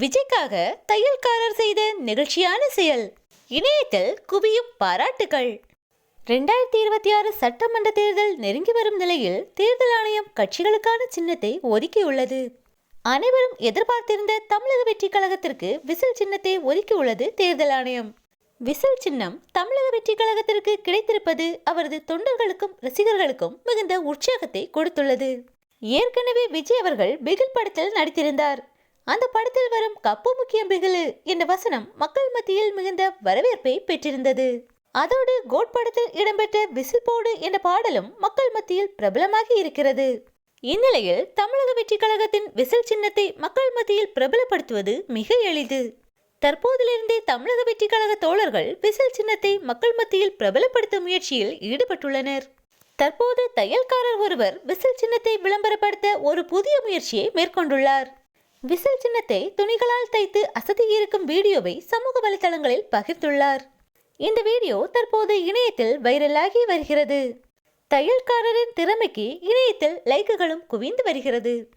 விஜய்க்காக தையல்காரர் செய்த நெகிழ்ச்சியான செயல். இணையத்தில் குவியும் பாராட்டுகள் ரெண்டாயிரத்தி இருபத்தி ஆறு சட்டமன்ற தேர்தல் நெருங்கி வரும் நிலையில் தேர்தல் ஆணையம் கட்சிகளுக்கான சின்னத்தை ஒதுக்கியுள்ளது. அனைவரும் எதிர்பார்த்திருந்த தமிழக வெற்றி கழகத்திற்கு விசில் சின்னத்தை ஒதுக்கியுள்ளது தேர்தல் ஆணையம். விசில் சின்னம் தமிழக வெற்றி கழகத்திற்கு கிடைத்திருப்பது அவரது தொண்டர்களுக்கும் ரசிகர்களுக்கும் மிகுந்த உற்சாகத்தை கொடுத்துள்ளது. ஏற்கனவே விஜய் அவர்கள் பிகில் படத்தில் நடித்திருந்தார். அந்த படத்தில் வரும் கப்பு முக்கியம் பிகிலு என்ற வசனம் மக்கள் மத்தியில் மிகுந்த வரவேற்பை பெற்றிருந்தது. அதோடு கோட் படத்தில் இடம்பெற்ற விசில் போடு என்ற பாடலும் மக்கள் மத்தியில் பிரபலமாகி இருக்கிறது. இந்நிலையில் தமிழக வெற்றி கழகத்தின் விசில் சின்னத்தை மக்கள் மத்தியில் பிரபலப்படுத்துவது மிக எளிது. தற்போதிலிருந்தே தமிழக வெற்றி கழக தோழர்கள் விசில் சின்னத்தை மக்கள் மத்தியில் பிரபலப்படுத்தும் முயற்சியில் ஈடுபட்டுள்ளனர். தற்போது தையல்காரர் ஒருவர் விசில் சின்னத்தை விளம்பரப்படுத்த ஒரு புதிய முயற்சியை மேற்கொண்டுள்ளார். விசில் சின்னத்தை துணிகளால் தைத்து அசத்தியிருக்கும் வீடியோவை சமூக வலைதளங்களில் பகிர்ந்துள்ளார். இந்த வீடியோ தற்போது இணையத்தில் வைரலாகி வருகிறது. தையல்காரரின் திறமைக்கு இணையத்தில் லைக்குகளும் குவிந்து வருகிறது.